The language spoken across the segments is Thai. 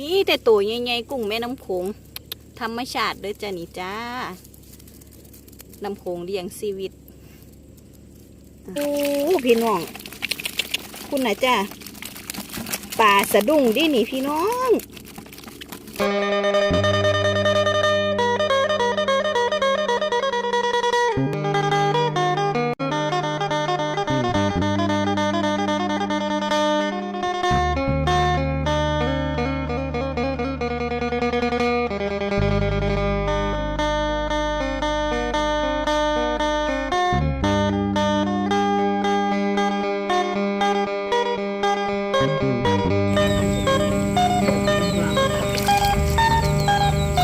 ฟีแต่ตัวใหญ่ๆกุ้งแม่น้ำโขงธรรมชาติเด้อจ้านี่จ้าน้ำโขงเลี้ยงชีวิตโอ้พี่น้อง คุณนะจ้าปลาสะดุ้งดินี่พี่น้อง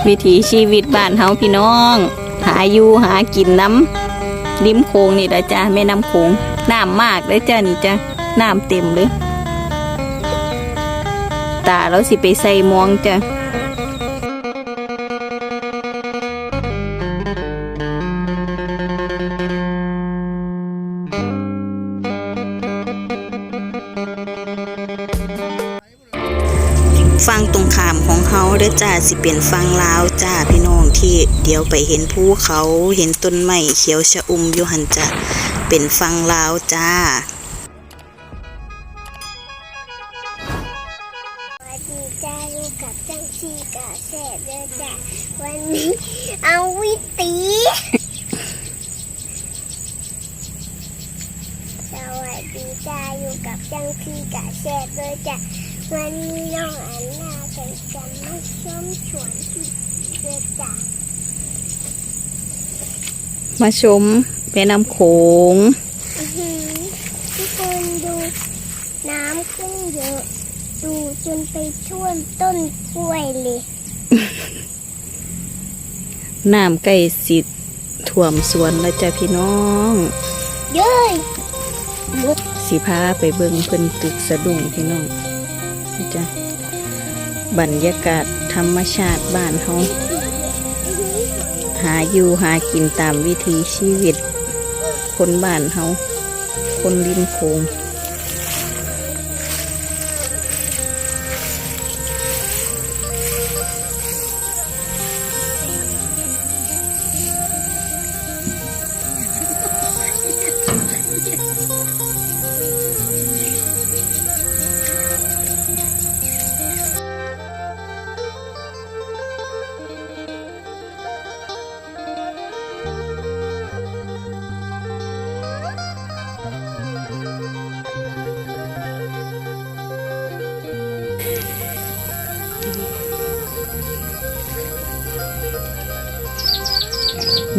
วิถีชีวิตบ้านเฮาพี่น้อง หาอยู่หากินน้ำริมโขงนี่ละจ้าแม่น้ำโขงน้ำมากเลยจ้านี่จ้าน้ำเต็มเลยตาเราสิไปใส่มองจ้าฟังตรงขามข เฮาเด้อจ้าสิเป็นฟังลาวจ้าพี่น้องที่เดี๋ยวไปเห็นภูเขาเห็นต้นไม้เขียวชะอุ่มอยู่หันจ้าเป็นฟังลาวจ้าสวัสดีจ้าอยู่กับจังชีกะแสบเด้อจ้ะวันนี้เอาวิตีสวัสดีจ้าอยู่กับจังชีกะแสบเด้อจ้ะ วันนี้น้องอันนาจะจะมาชมสวนที่เด้อจ้ะมาชมแม่น้ำโขงอื้อหือทุกคนดูน้ำขึ้นเยอะ ดูจนไปท่วมต้นกล้วยเลย น้ำใกล้สิท่วมสวนแล้วจ้าพี่น้อง เย้ยลุกสิพาไปเบิ่งเพิ่นตึกสะดุ้งพี่น้องนะ จ้ะบรรยากาศธรรมชาติบ้านเฮาหาอยู่หากินตามวิถีชีวิต คนบ้านเฮาคนริมโขง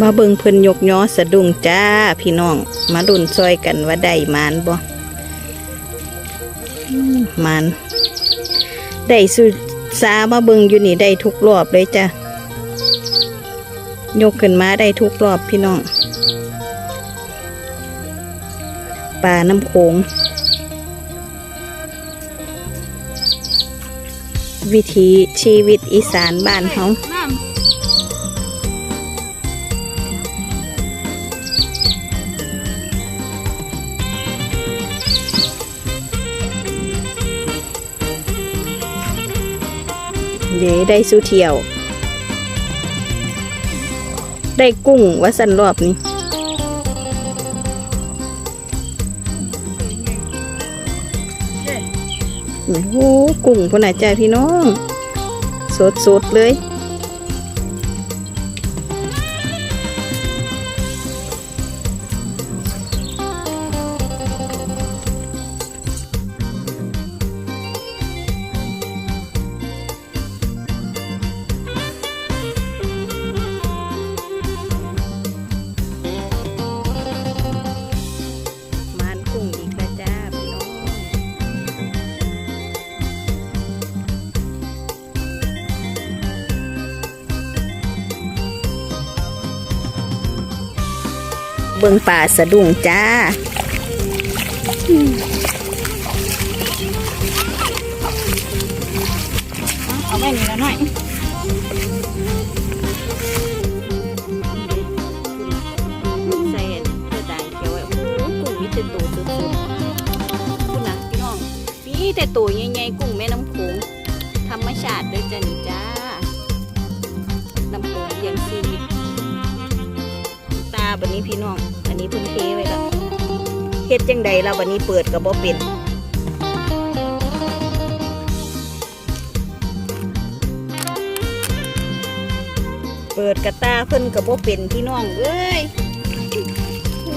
มาเบิ่งเพิ่นยกย้อสะดุ้งจ้าพี่น้อง มาดุนซอยกันว่าได้มานบ่มานได้สุสามาเบิ่งอยู่นี่ได้ทุกรอบเลยจ้ะยกขึ้นมาได้ทุกรอบพี่น้องป่าน้ำโขงวิถีชีวิตอีสานบ้านเฮา เดได้สู้เที่ยว ได้กุ้งว่าสันรอบนี้โอ้โหกุ้งพนาจ้าพี่น้อง สดๆเลย เบิ่งป่าสะดุ้งจ้าเอาไปนี่แล้วหน่อยใส่เสื้อด่างเขียวไว้โอ้โหกุ้งมีแต่ตัวสุดๆคุณนะพี่น้องมีแต่ตัวใหญ่ๆกุ้งแม่น้ำ นนี้พี่น้อง อันนี้เพิ่นเทไว้แล้วเฮ็ดจังใดเราบันนี้เปิดก็บ่เป็นเปิดกระตาเพิ่นก็บ่เป็นพี่น้องเอ้ยโ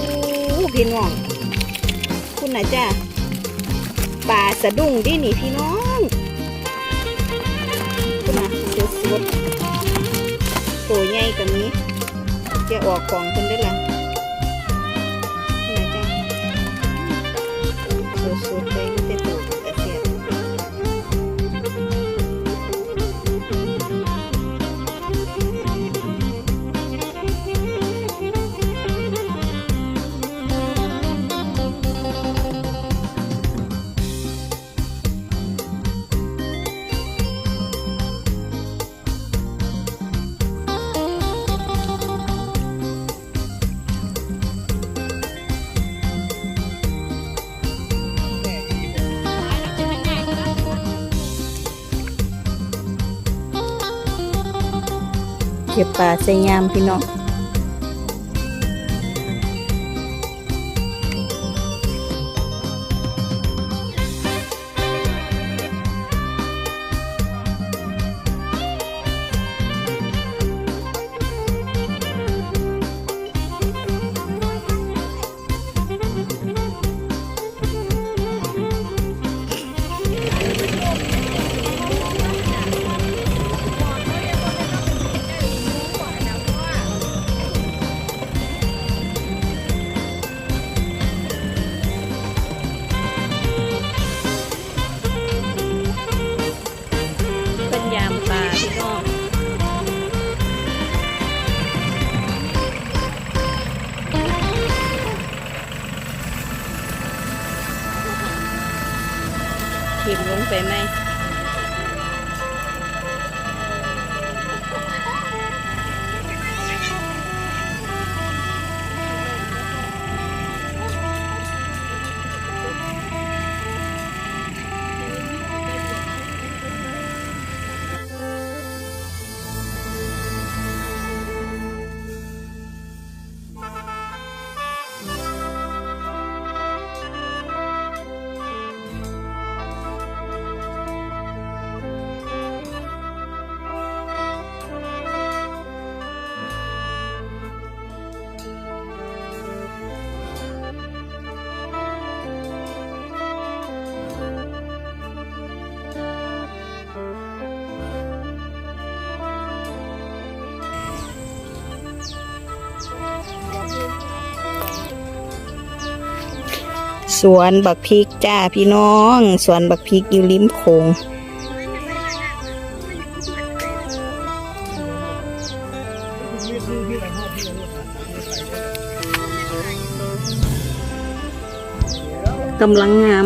อ้พี่น้อง คุณน่ะจ้าปลาสะดุ้งดินี่พี่น้องคุณน่ะสดๆตัวใหญ่กว่านี้ จะออกของคนได้ละนี่นะจ้ะสุดๆเลย เก็บปลาใส่ยามพี่น้อง ทิมล สวนบักพริกจ้าพี่น้อง สวนบักพริกอยู่ริมโขงกำลังงาม